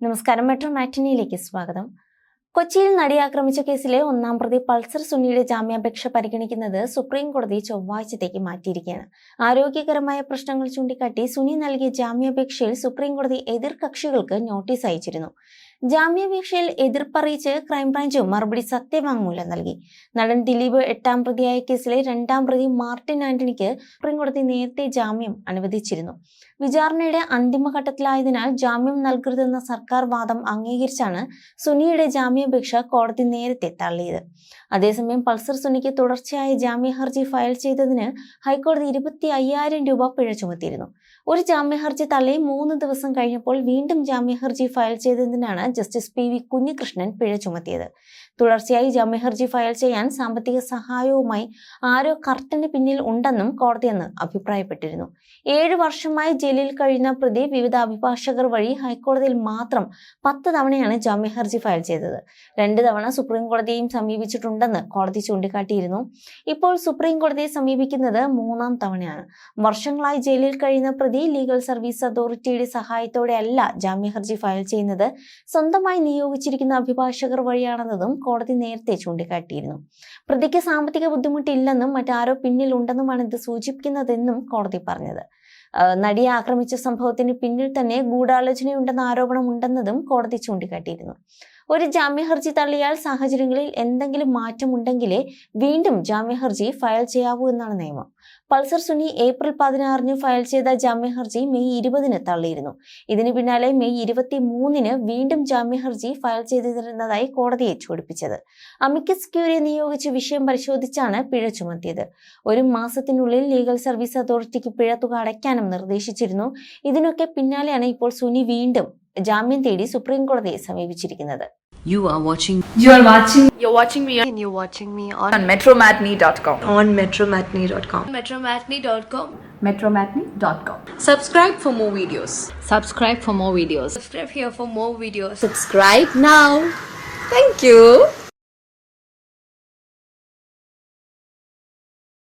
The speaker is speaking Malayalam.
നമസ്കാരം. മെട്രോ മാറ്റിനിയിലേക്ക് സ്വാഗതം. കൊച്ചിയിൽ നടി ആക്രമിച്ച കേസിലെ ഒന്നാം പ്രതി പൾസർ സുനിയുടെ ജാമ്യാപേക്ഷ പരിഗണിക്കുന്നത് സുപ്രീം കോടതി ചൊവ്വാഴ്ചത്തേക്ക് മാറ്റിയിരിക്കുകയാണ്. ആരോഗ്യകരമായ പ്രശ്നങ്ങൾ ചൂണ്ടിക്കാട്ടി സുനി നൽകിയ ജാമ്യാപേക്ഷയിൽ സുപ്രീം കോടതി എതിർകക്ഷികൾക്ക് നോട്ടീസ് അയച്ചിരുന്നു. ജാമ്യാപേക്ഷയിൽ എതിർപ്പറിയിച്ച് ക്രൈംബ്രാഞ്ചും മറുപടി സത്യവാങ്മൂലം നൽകി. നടൻ ദിലീപ് എട്ടാം പ്രതിയായ കേസിലെ രണ്ടാം പ്രതി മാർട്ടിൻ ആന്റണിക്ക് സുപ്രീംകോടതി നേരത്തെ ജാമ്യം അനുവദിച്ചിരുന്നു. വിചാരണയുടെ അന്തിമഘട്ടത്തിലായതിനാൽ ജാമ്യം നൽകരുതെന്ന സർക്കാർ വാദം അംഗീകരിച്ചാണ് സുനിയുടെ ജാമ്യാപേക്ഷ കോടതി നേരത്തെ തള്ളിയത്. അതേസമയം പൾസർ സുനിക്ക് തുടർച്ചയായ ജാമ്യ ഹർജി ഫയൽ ചെയ്തതിന് ഹൈക്കോടതി ഇരുപത്തി അയ്യായിരം രൂപ പിഴ ചുമത്തിയിരുന്നു. ഒരു ജാമ്യ ഹർജി തള്ളി മൂന്ന് ദിവസം കഴിഞ്ഞപ്പോൾ വീണ്ടും ജാമ്യ ഹർജി ഫയൽ ചെയ്തതിനാണ് ജസ്റ്റിസ് പി വി കുഞ്ഞികൃഷ്ണൻ പിഴ ചുമത്തിയത്. തുടർച്ചയായി ജാമ്യ ഹർജി ഫയൽ ചെയ്യാൻ സാമ്പത്തിക സഹായവുമായി ആരോ കർട്ടന് പിന്നിൽ ഉണ്ടെന്നും കോടതി അന്ന് അഭിപ്രായപ്പെട്ടിരുന്നു. ഏഴ് വർഷമായി ജയിലിൽ കഴിയുന്ന പ്രതി വിവിധ അഭിഭാഷകർ വഴി ഹൈക്കോടതിയിൽ മാത്രം പത്ത് തവണയാണ് ജാമ്യ ഹർജി ഫയൽ ചെയ്തത്. രണ്ട് തവണ സുപ്രീം കോടതിയെയും സമീപിച്ചിട്ടുണ്ടെന്ന് കോടതി ചൂണ്ടിക്കാട്ടിയിരുന്നു. ഇപ്പോൾ സുപ്രീം കോടതിയെ സമീപിക്കുന്നത് മൂന്നാം തവണയാണ്. വർഷങ്ങളായി ജയിലിൽ കഴിയുന്ന പ്രതി ലീഗൽ സർവീസ് അതോറിറ്റിയുടെ സഹായത്തോടെയല്ല അല്ല ജാമ്യ ഹർജി ഫയൽ ചെയ്യുന്നത്. സ്വന്തമായി നിയോഗിച്ചിരിക്കുന്ന അഭിഭാഷകർ വഴിയാണെന്നതും കോടതി നേരത്തെ ചൂണ്ടിക്കാട്ടിയിരുന്നു. പ്രതിക്ക് സാമ്പത്തിക ബുദ്ധിമുട്ടില്ലെന്നും മറ്റാരോ പിന്നിലുണ്ടെന്നുമാണ് ഇത് സൂചിപ്പിക്കുന്നതെന്നും കോടതി പറഞ്ഞത്. നടിയെ ആക്രമിച്ച സംഭവത്തിന് പിന്നിൽ തന്നെ ഗൂഢാലോചനയുണ്ടെന്ന ആരോപണം ഉണ്ടെന്നതും കോടതി ചൂണ്ടിക്കാട്ടിയിരുന്നു. ഒരു ജാമ്യ ഹർജി തള്ളിയാൽ സാഹചര്യങ്ങളിൽ എന്തെങ്കിലും മാറ്റമുണ്ടെങ്കിലേ വീണ്ടും ജാമ്യ ഹർജി ഫയൽ ചെയ്യാവൂ എന്നാണ് നിയമം. പൾസർ സുനി ഏപ്രിൽ പതിനാറിന് ഫയൽ ചെയ്ത ജാമ്യ ഹർജി മെയ് ഇരുപതിന് തള്ളിയിരുന്നു. ഇതിന് പിന്നാലെ മെയ് ഇരുപത്തി മൂന്നിന് വീണ്ടും ജാമ്യ ഹർജി ഫയൽ ചെയ്തിരുന്നതായി കോടതിയെ ചൂടിപ്പിച്ചത്. അമിക്കസ് ക്യൂരിയെ നിയോഗിച്ച് വിഷയം പരിശോധിച്ചാണ് പിഴ ചുമത്തിയത്. ഒരു മാസത്തിനുള്ളിൽ ലീഗൽ സർവീസ് അതോറിറ്റിക്ക് പിഴ തുക അടയ്ക്കാനും നിർദ്ദേശിച്ചിരുന്നു. ഇതിനൊക്കെ പിന്നാലെയാണ് ഇപ്പോൾ സുനി വീണ്ടും ജാമ്യം തേടി സുപ്രീം കോടതിയെ സമീപിച്ചിരിക്കുന്നത് You are watching You are watching You're watching me on and you're watching me on, on metromatney.com. on metromatney.com. metromatney.com. Metromatney.com. Subscribe for more videos. Subscribe for more videos. Subscribe here for more videos. Subscribe now. Thank you.